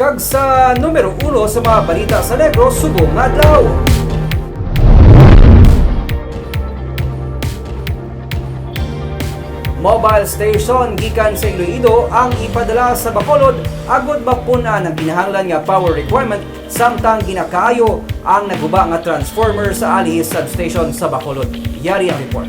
Kag sa numero uno sa mga balita sa Negros, subong adlaw. Mobile station gikan sa Iloilo ang ipadala sa Bacolod agod mapuna ng kinahanglan nga power requirement samtang ginakaayo ang naguba nga transformer sa Alihis substation sa Bacolod. Yari ang report.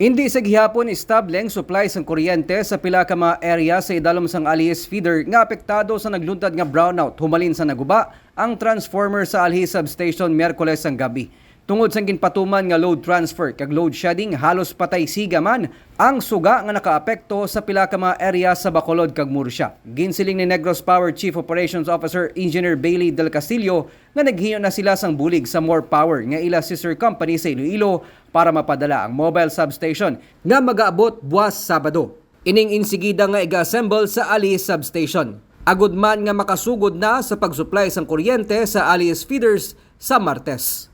Hindi sa gihapon estableng supply sang kuryente sa pila ka mga area sa idalom sang Alihis feeder nga apektado sa nagluntad nga brownout humalin sa naguba ang transformer sa Alihis substation Miyerkules ang gabi. Tungod sa ginpatuman nga load transfer kag load shedding halos patay siga man ang suga nga nakaapekto sa pila ka mga area sa Bacolod kag Murcia. Ginsiling ni Negros Power Chief Operations Officer Engineer Bailey Del Castillo nga naghiyo na sila sang bulig sa More Power nga ila sister company sa Iloilo para mapadala ang mobile substation nga magaabot buwas Sabado. Ining insigida nga iga-assemble sa Alice substation. Agud man nga makasugod na sa pagsupply sang kuryente sa Alice feeders sa Martes.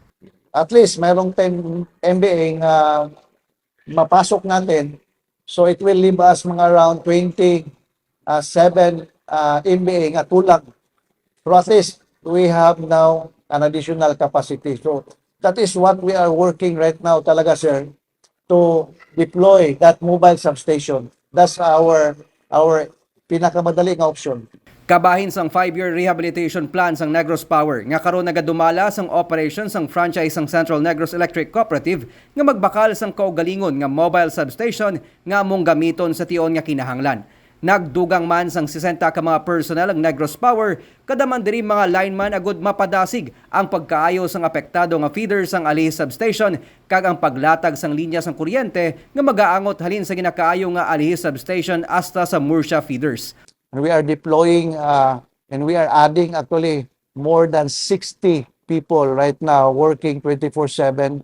At least mayroong 10 MBA nga mapasok natin. So it will leave us mga around 20 uh, 7 uh, MBA nga tulag. So at least we have now an additional capacity. So that is what we are working right now talaga sir to deploy that mobile substation. That's our our pinakamadali nga option. Kabahin sang 5-year rehabilitation plan sang Negros Power nga karon nagadumala sang operation sang franchise sang Central Negros Electric Cooperative nga magbakal sang kaugalingon nga mobile substation nga among gamiton sa tion nga kinahanglan. Nagdugang man sang 60 ka mga personnel ang Negros Power kada man diri mga lineman agud mapadasig ang pagkaayo sang apektado nga feeder sang Ali substation kag ang paglatag sang linya sang kuryente nga magaangot halin sa ginakaayo nga Ali substation hasta sa Murcia feeders. And we are deploying uh, and we are adding actually more than 60 people right now working 24/7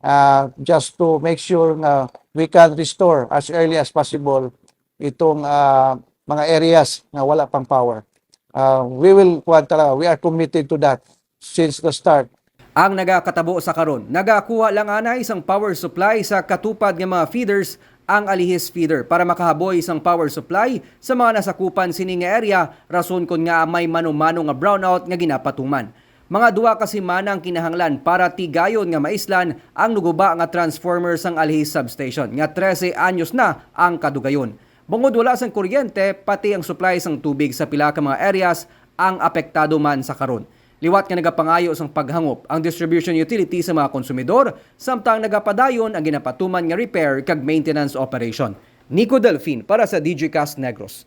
uh, just to make sure na we can restore as early as possible itong uh, mga areas na wala pang power. Uh, we will we are committed to that since the start. Ang nagakatabo sa karon, nagakuha lang ana isang power supply sa katupad nga mga feeders ang Alihis feeder para makahaboy isang power supply sa mga nasakupan sini nga area rason kon nga may mano-mano nga brownout nga ginapatuman. Mga duwa kasi man ang kinahanglan para tigayon nga maislan ang nuguba nga transformer sang Alihis substation nga 13 anyos na ang kadugayon. Bungod wala sang kuryente pati ang supply sang tubig sa pila ka mga areas ang apektado man sa karon. Liwat nga nagapangayo sang paghangop ang distribution utility sa mga konsumidor samtang nagapadayon ang ginapatuman nga repair kag maintenance operation. Nico Delfin para sa DigiCast Negros.